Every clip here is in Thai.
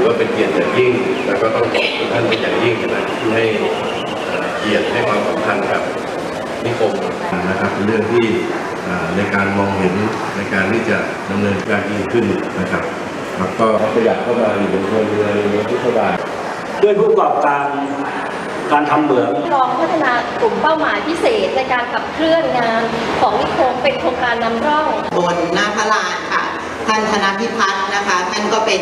ถือว่าเป็นเกียรติอย่างยิ่ง แล้วก็ต้องขอบคุณท่านเป็นอย่างยิ่งนะที่ให้เอ่อเกียรติให้ความสำคัญกับนิคมนะครับเป็นเรื่องที่อ่าในการมองเห็นในการที่จะดำเนินการยิ่งขึ้นนะครับแล้วก็ขยับเข้ามาอยู่บนคนเรือในที่เท่าไหร่ด้วยผู้ประกอบการการทำเหมืองรองพัฒนากลุ่มเป้าหมายพิเศษในการขับเคลื่อนงานของนิคมเป็นโครงการนำร่อง บนหน้าพระลานค่ะ ท่านธนพิพัฒน์นะคะ ท่านก็เป็น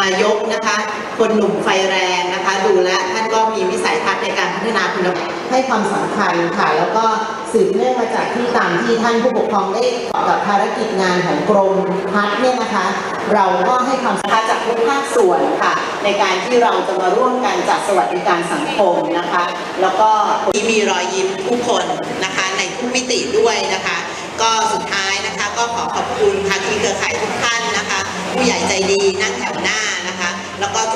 นายกนะคะ คนหนุ่มไฟแรงนะคะ ดูแลท่านก็มีวิสัยทัศน์ในการพัฒนาคุณภาพให้ความสำคัญค่ะ แล้วก็สืบเนื่องมาจากที่ตามที่ท่านผู้ปกครองได้บอกกับภารกิจงานของกรมพัฒน์เนี่ยนะคะ เราก็ให้ความสำคัญจากทุกภาคส่วนค่ะ ในการที่เราจะมาร่วมกันจัดสวัสดิการสังคมนะคะ แล้วก็ที่มีรอยยิ้มผู้คนนะคะในทุกมิติด้วยนะคะ ก็สุดท้ายนะคะก็ขอขอบคุณภาคีเครือข่ายทุกท่านนะคะ ผู้ใหญ่ใจดีนั่งแถวหน้านะคะ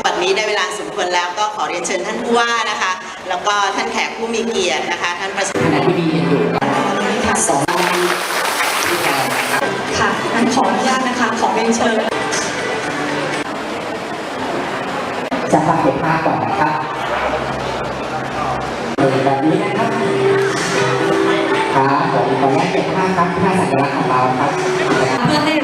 วันนี้ได้เวลาสมควรแล้วก็ขอเรียนเชิญท่านผู้ว่านะคะ แล้วก็ท่านแขกผู้มีเกียรตินะคะ ท่านประธานขณะที่มีอยู่ค่ะสองที่ะครับค่ะงั้นขออนุญาตนะคะขอเรียนเชิญจะฟังเป็นภาพก่อนนะครับเออแบบนี้นะครับครับผมขออนุญาตเก็บภาพครับภาพสัญลักษณ์ของเราครับเพื่อให้